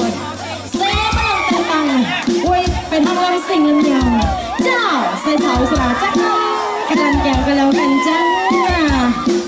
วดเป็นกางเต็นปเซฟไม่ลงต่งอุ้ยเป็นทำเงสิ่งลำยองเจ้าใส่เสาสลาจักรกันลันแก้วกันแล้วกันจ้า